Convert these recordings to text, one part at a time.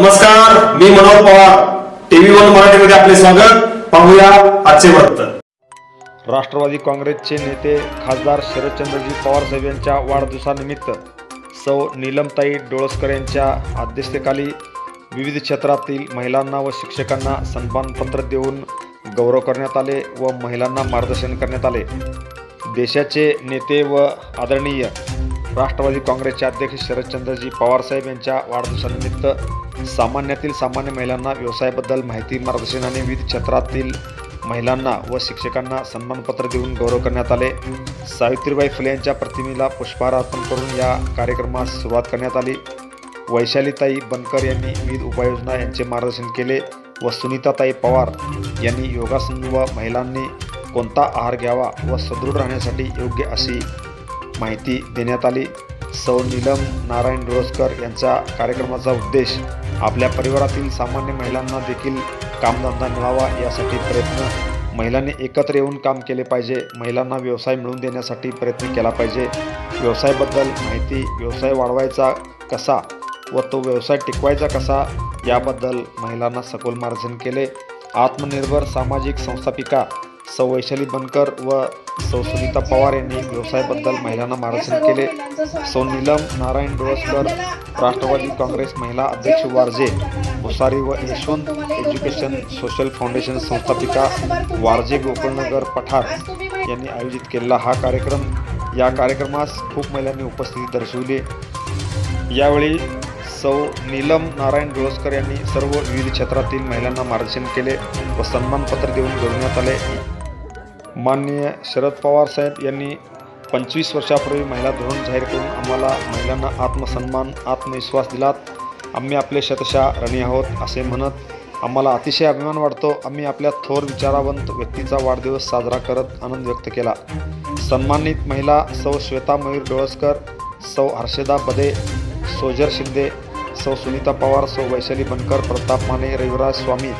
नमस्कार मी Manohar Pawar. TV one मराठीमध्ये आपले स्वागत. पाहूया आजचे वृत्त. राष्ट्रवादी काँग्रेसचे नेते खासदार शरदचंद्रजी पवार साहेब यांच्या वाढदिवसानिमित्त सौ नीलमताई डोळसकर यांच्या अध्यक्षतेखाली विविध क्षेत्रातील महिलांना व शिक्षकांना सन्मानपत्र देऊन गौरव करण्यात आले व महिलांना मार्गदर्शन करण्यात आले. देशाचे नेते व आदरणीय राष्ट्रवादी काँग्रेसचे अध्यक्ष शरदचंद्रजी पवारसाहेब यांच्या वाढदिवसानिमित्त सामान्यातील सामान्य महिलांना व्यवसायाबद्दल माहिती मार्गदर्शन आणि विविध क्षेत्रातील महिलांना व शिक्षकांना सन्मानपत्र देऊन गौरव करण्यात आले. सावित्रीबाई फुले यांच्या प्रतिमेला पुष्पहार अर्पण करून या कार्यक्रमास सुरुवात करण्यात आली. वैशालीताई बनकर यांनी विविध उपाययोजना यांचे मार्गदर्शन केले व सुनीताताई पवार यांनी योगासन व महिलांनी कोणता आहार घ्यावा व सदृढ राहण्यासाठी योग्य अशी माहिती देण्यात आली. सौ नीलम नारायण डोळसकर यांच्या कार्यक्रमाचा उद्देश आपल्या परिवारातील सामान्य महिलांना देखील कामधंदा मिळावा यासाठी प्रयत्न. महिलांनी एकत्र येऊन काम केले पाहिजे. महिलांना व्यवसाय मिळवून देण्यासाठी प्रयत्न केला पाहिजे. व्यवसायाबद्दल माहिती व्यवसाय वाढवायचा कसा व तो व्यवसाय टिकवायचा कसा याबद्दल महिलांना सखोल मार्जन केले. आत्मनिर्भर सामाजिक संस्थापिका सौ वैशाली बनकर व सौ सुनीता पवार यांनी व्यवसायाबद्दल महिलांना मार्गदर्शन केले. सौ नीलम नारायण डोळसकर राष्ट्रवादी काँग्रेस महिला अध्यक्ष वारजे भुसारी व यशवंत एज्युकेशन सोशल फाउंडेशन संस्थापिका वारजे गोकुळनगर पठार यांनी आयोजित केलेला हा कार्यक्रम. या कार्यक्रमास खूप महिलांनी उपस्थिती दर्शवली. यावेळी सौ नीलम नारायण डोळसकर यांनी सर्व विविध क्षेत्रातील महिलांना मार्गदर्शन केले व सन्मानपत्र देऊन गौरवण्यात आले. माननीय शरद पवार साहेब यांनी पंचवीस वर्षापूर्वी महिला धोरण जाहीर करून आम्हाला महिलांना आत्मसन्मान आत्मविश्वास दिलात. आम्ही आपले शतशा रणी आहोत असे म्हणत आम्हाला अतिशय अभिमान वाटतो. आम्ही आपल्या थोर विचारावंत व्यक्तीचा वाढदिवस साजरा करत आनंद व्यक्त केला. सन्मानित महिला सौ श्वेता मयूर डोळसकर सौ हर्षदा बदे सोजर शिंदे सौ सुनीता पवार सौ वैशाली बनकर प्रताप माने रविराज स्वामी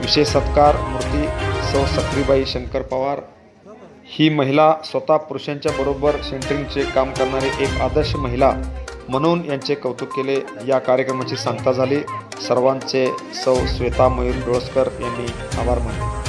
विशेष सत्कार मूर्ती सौ सक्रीबाई शंकर पवार ही महिला स्वतः पुरुषांच्या बरोबर सेंटरिंगचे काम करणारी एक आदर्श महिला म्हणून यांचे कौतुक केले. या कार्यक्रमाची सांगता झाली. सर्वांचे सौ श्वेता मयूर डोळसकर यांनी आभार मानले.